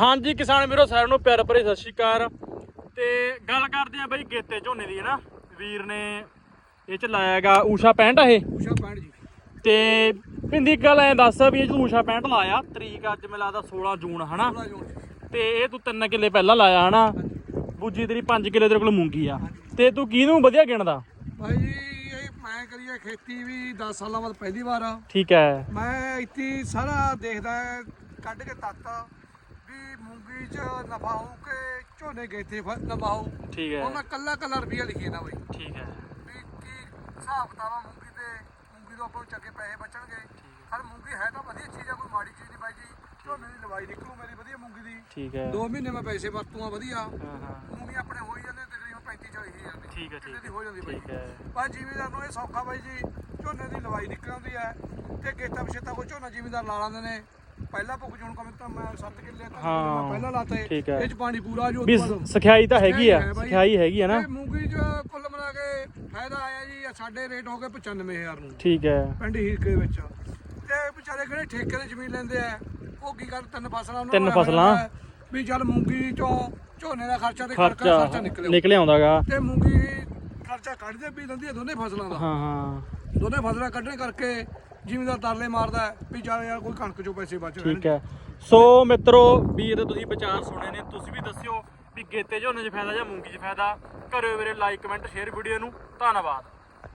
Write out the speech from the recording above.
ਹਾਂਜੀ ਕਿਸਾਨ ਵੀਰੋ ਸਾਰਿਆਂ ਨੂੰ ਪਿਆਰ ਭਰੀ ਸਤਿ ਸ਼੍ਰੀ ਅਕਾਲ। ਤੇ ਗੱਲ ਕਰਦੇ ਆ ਬਈ ਗੇਤੇ ਝੋਨੇ ਦੀ ਨਾ ਵੀਰ ਨੇ ਇਹ ਚ ਲਾਇਆਗਾ ਊਸ਼ਾ 65 ਇਹ। ਉਸ਼ਾ ਪੈਣ ਜੀ। ਤੇ ਪਿੰਦੀ ਗੱਲ ਐ ਦੱਸ ਵੀ ਇਹ ਚ ਊਸ਼ਾ 65 ਲਾਇਆ ਤਰੀਕ ਅੱਜ ਮੈਨੂੰ ਲੱਗਦਾ 16 ਜੂਨ ਹਨਾ? ਤੇ ਇਹ ਤੂੰ 3 ਕਿੱਲੇ ਪਹਿਲਾਂ ਲਾਇਆ ਹਨਾ? ਬੂਜੀ ਤੇਰੀ 5 ਕਿੱਲੇ ਤੇਰੇ ਕੋਲ ਮੂੰਗੀ ਆ। ਤੇ ਤੂੰ ਕਿਹਨੂੰ ਵਧੀਆ ਗਿਣਦਾ? ਭਾਈ ਜੀ ਇਹ ਮੈਂ ਕਰੀਏ ਖੇਤੀ ਵੀ 10 ਸਾਲਾਂ ਬਾਅਦ ਪਹਿਲੀ ਵਾਰ ਆ। ਠੀਕ ਹੈ ਮੈਂ ਇੱਥੇ ਸਾਰਾ ਦੇਖਦਾ ਕੱਢ ਕੇ ਤੱਤ ਵੀ ਮੂੰਗੀ ਚ ਨਫਾ ਹੋਊ ਕਿ ਝੋਨੇ ਗੇਤੇ ਫ- ਨਫਾ ਹੋਊ ਠੀਕ ਹੈ। ਉਹ ਮੈਂ ਕੱਲਾ ਕੱਲਾ ਰੁਪਈਆ ਲਿਖੀ ਨਾ ਬਈ। ਠੀਕ ਹੈ। ਵੀ ਕੀ ਹਿਸਾਬ ਕਿਤਾਬ ਆ ਮੂੰਗੀ ਤੇ? ਮੂੰਗੀ ਤੋਂ ਆਪਾਂ ਨੂੰ ਚੰਗੇ ਪੈਸੇ ਬਚਣਗੇ। ਹਰ ਮੂੰਗੀ ਹੈ ਤਾਂ ਵਧੀਆ ਚੀਜ਼ ਆ ਕੋਈ ਮਾੜੀ ਚੀਜ਼ ਨਹੀਂ ਬਾਈ ਜੀ। ਝੋਨੇ ਦੀ ਲਵਾਈ ਨਿਕਲੂ ਮੇਰੀ ਵਧੀਆ ਮੂੰਗੀ ਦੀ। ਠੀਕ ਹੈ। 2 ਮਹੀਨੇ ਮੈਂ ਪੈਸੇ ਵਰਤੂਆਂ ਵਧੀਆ। ਹਾਂ ਹਾਂ। ਮੂੰਗੀ ਆਪਣੇ ਹੋ ਹੀ ਜਾਂਦੇ ਤਕਰੀਬਨ 35 40 ਹਜ਼ਾਰ ਦੀ। ਠੀਕ ਹੈ ਠੀਕ ਦੀ ਹੋ। ਜਾਂਦੀ ਹੈ ਬਾਈ? ਠੀਕ ਹੈ। ਪਰ ਜ਼ਿਮੀਦਾਰ ਨੂੰ ਇਹ ਸੌਖਾ ਬਾਈ ਜੀ ਝੋਨੇ ਦੀ ਲਵਾਈ ਨਿਕਲ ਆਉਂਦੀ ਹੈ ਤੇ ਗੇਤਾ ਪਛੇਤਾ ਕੋਈ ਝੋਨਾ ਜ਼ਿਮੀਦਾਰ ਲਾ ਲਾਉਂਦੇ ਨੇ। ਪਹਿਲਾਂ ਭੁੱਖ ਜੂਣ ਕਮੇ ਤਾਂ ਮੈਂ 7 ਕਿੱਲੇ ਤਾਂ ਹਾਂ, ਮੈਂ ਪਹਿਲਾਂ ਲਾਤੇ ਠੀਕ ਹੈ। ਇਹ ਚ ਪਾਣੀ ਪੂਰਾ ਜੋ ਵੀ ਸਖਿਆਈ ਤਾਂ ਹੈਗੀ ਆ ਸਖਿਆਈ ਹੈ ਬਾਈ। ਸਖਿਆਈ ਹੈਗੀ ਆ ਨਾ। ਇਹ ਮੂੰਗੀ ਚ ਕੁੱਲ ਮਿਲਾ ਕੇ ਫਾਇਦਾ ਆਇਆ ਜੀ ਇਹ ਸਾਡੇ ਰੇਟ ਹੋ ਗਏ 95000 ਨੂੰ। ਠੀਕ ਹੈ। ਪਿੰਡ ਹੀਰਕੇ ਵਿੱਚ। ਤੇ ਵਿਚਾਰੇ ਕਿਹੜੇ ਠੇਕੇ ਤੇ ਜ਼ਮੀਨ ਲੈਂਦੇ ਆ? ਉਹ ਕੀ ਕਰ ਤਿੰਨ ਫਸਲਾਂ ਉਹਨਾਂ ਤਿੰਨ ਨੂੰ ਐਂ ਫਸਲਾਂ। ਹੁੰਦਾ ਵੀ ਚੱਲ ਮੂੰਗੀ ਚੋਂ ਝੋਨੇ ਦਾ ਖਰਚਾ ਤੇ ਖਰਚਾ ਖਰਚਾ ਖਰਚਾ ਨਿਕਲੇ ਨਿਕਲ ਆਉਂਦਾਗਾ। ਤੇ ਮੂੰਗੀ ਖਰਚਾ ਕੱਢਦੇ ਵੀ ਲੈਂਦੀ ਹੈ ਦੋਨੇ ਫਸਲਾਂ ਦਾ। ਹਾਂ ਹਾਂ। ਦੋਨੇ ਫਸਲਾਂ ਕੱਢਣ ਕਰਕੇ ਜ਼ਿਮੀਦਾਰ ਤਰਲੇ ਮਾਰਦਾ ਹੈ ਵੀ ਚੱਲ ਯਾਰ ਕੋਈ ਕਣਕ ਚੋਂ ਪੈਸੇ ਬਚ ਠੀਕ ਹੈ। ਸੋ ਮਿੱਤਰੋ, ਵੀਰ ਤੁਸੀਂ ਵਿਚਾਰ ਸੁਣੇ ਨੇ। ਤੁਸੀਂ ਵੀ ਦੱਸਿਓ ਵੀ ਗੇਤੇ ਝੋਨੇ 'ਚ ਫਾਇਦਾ ਜਾਂ ਮੂੰਗੀ 'ਚ ਫਾਇਦਾ। ਕਰਿਓ ਵੀਰੇ ਲਾਈਕ ਕਮੈਂਟ ਸ਼ੇਅਰ ਵੀਡੀਓ ਨੂੰ। ਧੰਨਵਾਦ।